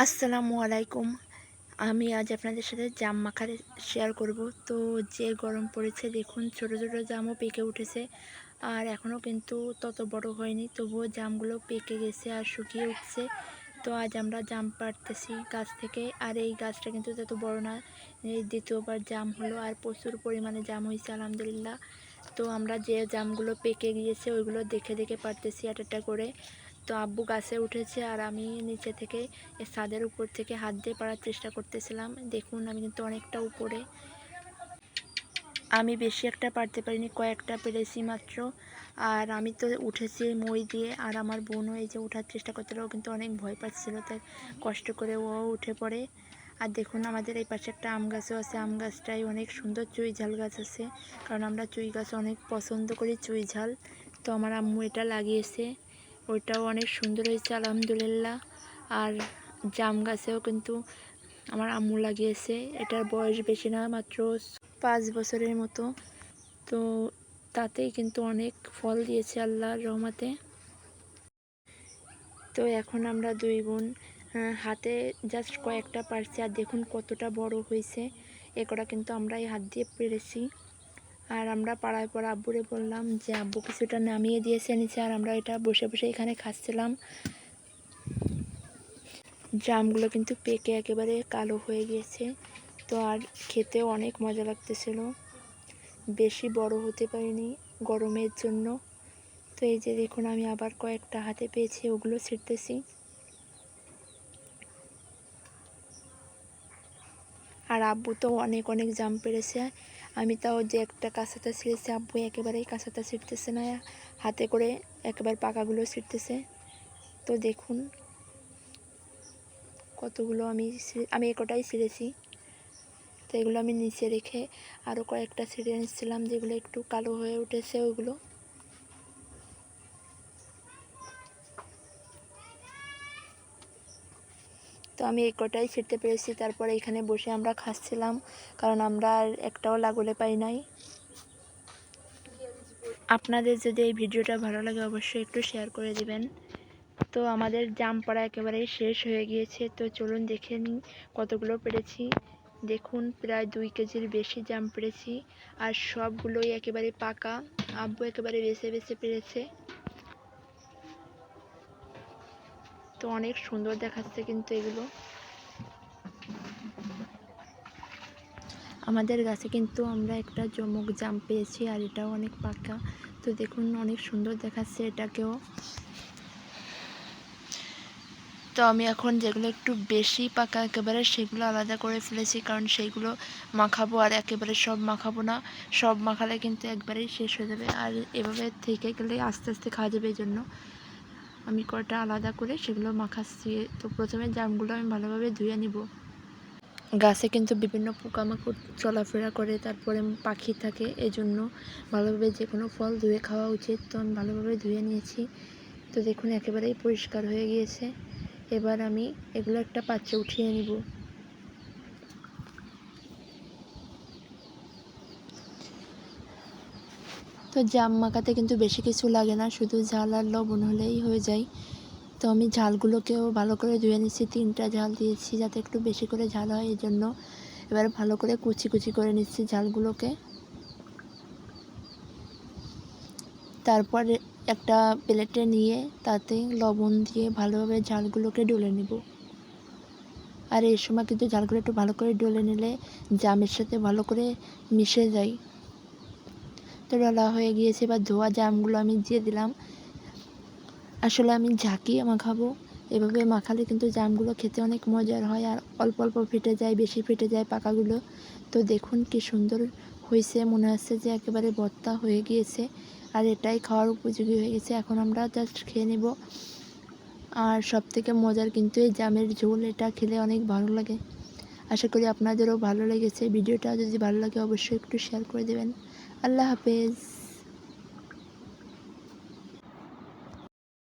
আসসালামু আলাইকুম। আমি আজ আপনাদের সাথে জাম মাখা শেয়ার করব। তো যে গরম পড়েছে, দেখুন, ছোট ছোট জামও পেকে উঠেছে। আর এখনও কিন্তু তত বড় হয়নি, তবুও জামগুলো পেকে গেছে আর শুকিয়ে উঠছে। তো আজ আমরা জাম পাড়তেছি গাছ থেকে। আর এই গাছটা কিন্তু তত বড় না, এই দ্বিতীয়বার জাম হলো আর প্রচুর পরিমাণে জাম হয়েছে, আলহামদুলিল্লাহ। তো আমরা যে জামগুলো পেকে গিয়েছে, ওইগুলো দেখে দেখে পারতেছি একটা করে। তো আব্বু গাছে উঠেছে আর আমি নিচে থেকে ছাদের উপর থেকে হাত দিয়ে পাড়ার চেষ্টা করতেছিলাম। দেখুন, আমি কিন্তু অনেকটা উপরে। আমি বেশি একটা পারতে পারিনি, কয়েকটা পেরেছি মাত্র। আর আমি তো উঠেছি মই দিয়ে, আর আমার বোনও এই যে ওঠার চেষ্টা করছিল, ও কিন্তু অনেক ভয় পাচ্ছিল, তাই কষ্ট করে ও উঠে পড়ে। আর দেখুন, আমাদের এই পাশে একটা আম গাছও আছে। আম গাছটাই অনেক সুন্দর চুই ঝাল গাছ আছে, কারণ আমরা চুই গাছ অনেক পছন্দ করি, চুই ঝাল। তো আমার আম্মু এটা লাগিয়েছে। ওইটাও অনেক সুন্দর হয়েছে, আলহামদুলিল্লাহ। আর জাম গাছেও কিন্তু আমার আম্মু লাগিয়েছে, এটার বয়স বেশি না, মাত্র পাঁচ বছরের মতো। তো তাতেই কিন্তু অনেক ফল দিয়েছে আল্লাহর রহমাতে। তো এখন আমরা দুই বোন হাতে জাস্ট কয়েকটা পারছি, আর দেখুন কতটা বড় হয়েছে। এ কটা কিন্তু আমরা এই হাত দিয়ে পেরেছি। আর আমরা পাড়ায় পর আব্বুরে বললাম যে, আব্বু কিছুটা নামিয়ে দিয়েছে নিচে আর আমরা এটা বসে বসে এখানে খাচ্ছিলাম। জামগুলো কিন্তু পেকে একেবারে কালো হয়ে গিয়েছে। তো আর খেতেও অনেক মজা লাগতেছিল। বেশি বড় হতে পারিনি গরমের জন্য। তো এই যে দেখুন, আমি আবার কয়েকটা হাতে পেয়েছি, ওগুলো ছিঁড়তেছি। আর আব্বু তো অনেক অনেক জাম পেরেছে। আমি তাও যে একটা কাঁচাটা ছিঁড়েছি আব্বু একেবারেই কাঁচাটা ছিঁড়তেছে না, হাতে করে একেবারে পাকাগুলো ছিঁড়তেছে। তো দেখুন কতগুলো আমি আমি একটাই ছিঁড়েছি। তো এগুলো আমি নিচে রেখে আরও কয়েকটা ছিঁড়ে নিচ্ছিলাম যেগুলো একটু কালো হয়ে উঠেছে ওগুলো। তো আমি এই কটাই ছিঁড়তে পেরেছি। তারপরে এখানে বসে আমরা খাচ্ছিলাম, কারণ আমরা আর একটাও লাগলে পাই নাই। আপনাদের যদি এই ভিডিওটা ভালো লাগে, অবশ্যই একটু শেয়ার করে দিবেন। তো আমাদের জাম পড়া একেবারেই শেষ হয়ে গিয়েছে। তো চলুন দেখে নিই কতগুলো পেরেছি। দেখুন, প্রায় দুই কেজির বেশি জাম পেরেছি। আর সবগুলোই একেবারে পাকা। আব্বু একেবারে বেছে বেছে পেরেছে। তো অনেক সুন্দর দেখাচ্ছে কিন্তু এগুলো। আমাদের গাছে কিন্তু আমরা একটা জমক জাম পেয়েছি আর এটাও অনেক পাকা। তো দেখুন অনেক সুন্দর দেখাচ্ছে এটাকেও। তো আমি এখন যেগুলো একটু বেশি পাকা একেবারে সেগুলো আলাদা করে ফেলেছি কারণ সেইগুলো মাখাবো আর একেবারে সব মাখাবো না। সব মাখালে কিন্তু একবারেই শেষ হয়ে যাবে আর এভাবে থেকে গেলে আস্তে আস্তে খাওয়া যাবে এই জন্য আমি কটা আলাদা করে সেগুলো মাখাচ্ছি। তো প্রথমে জামগুলো আমি ভালোভাবে ধুয়ে নিব। গাছে কিন্তু বিভিন্ন পোকামাকড় চলাফেরা করে, তারপরে পাখি থাকে, এজন্য ভালোভাবে যে কোনো ফল ধুয়ে খাওয়া উচিত। তো আমি ভালোভাবে ধুয়ে নিয়েছি। তো দেখুন, একেবারেই পরিষ্কার হয়ে গিয়েছে। এবার আমি এগুলো একটা পাত্রে উঠিয়ে নিব। তো জাম মাখাতে কিন্তু বেশি কিছু লাগে না, শুধু ঝাল আর লবণ হলেই হয়ে যায়। তো আমি ঝালগুলোকেও ভালো করে ধুয়ে নিচ্ছি তিনটা ঝাল দিয়েছি যাতে একটু বেশি করে ঝাল হয় এই জন্য এবার ভালো করে কুচি কুচি করে নিচ্ছি ঝালগুলোকে। তারপরে একটা প্লেটে নিয়ে তাতে লবণ দিয়ে ভালোভাবে ঝালগুলোকে ডলে নেব। আর এই সময় কিন্তু ঝালগুলো একটু ভালো করে ডলে নিলে জামের সাথে ভালো করে মিশে যায়। ডলা হয়ে গিয়েছে এবার ধোয়া জামগুলো আমি দিয়ে দিলাম। আসলে আমি ঝাঁকিয়ে মাখাবো এভাবে মাখালে কিন্তু জামগুলো খেতে অনেক মজার হয় আর অল্প অল্প ফেটে যায়, বেশি ফেটে যায় পাকাগুলো। তো দেখুন কি সুন্দর হয়েছে, মনে হচ্ছে যে একেবারে ভর্তা হয়ে গিয়েছে আর এটাই খাওয়ার উপযোগী হয়ে গেছে। এখন আমরা জাস্ট খেয়ে নেব। আর সব থেকে মজার কিন্তু এই জামের ঝোল, এটা খেলে অনেক ভালো লাগে। আশা করি আপনাদেরও ভালো লেগেছে। ভিডিওটা যদি ভালো লাগে অবশ্যই একটু শেয়ার করে দেবেন। আল্লাহ হাফেজ।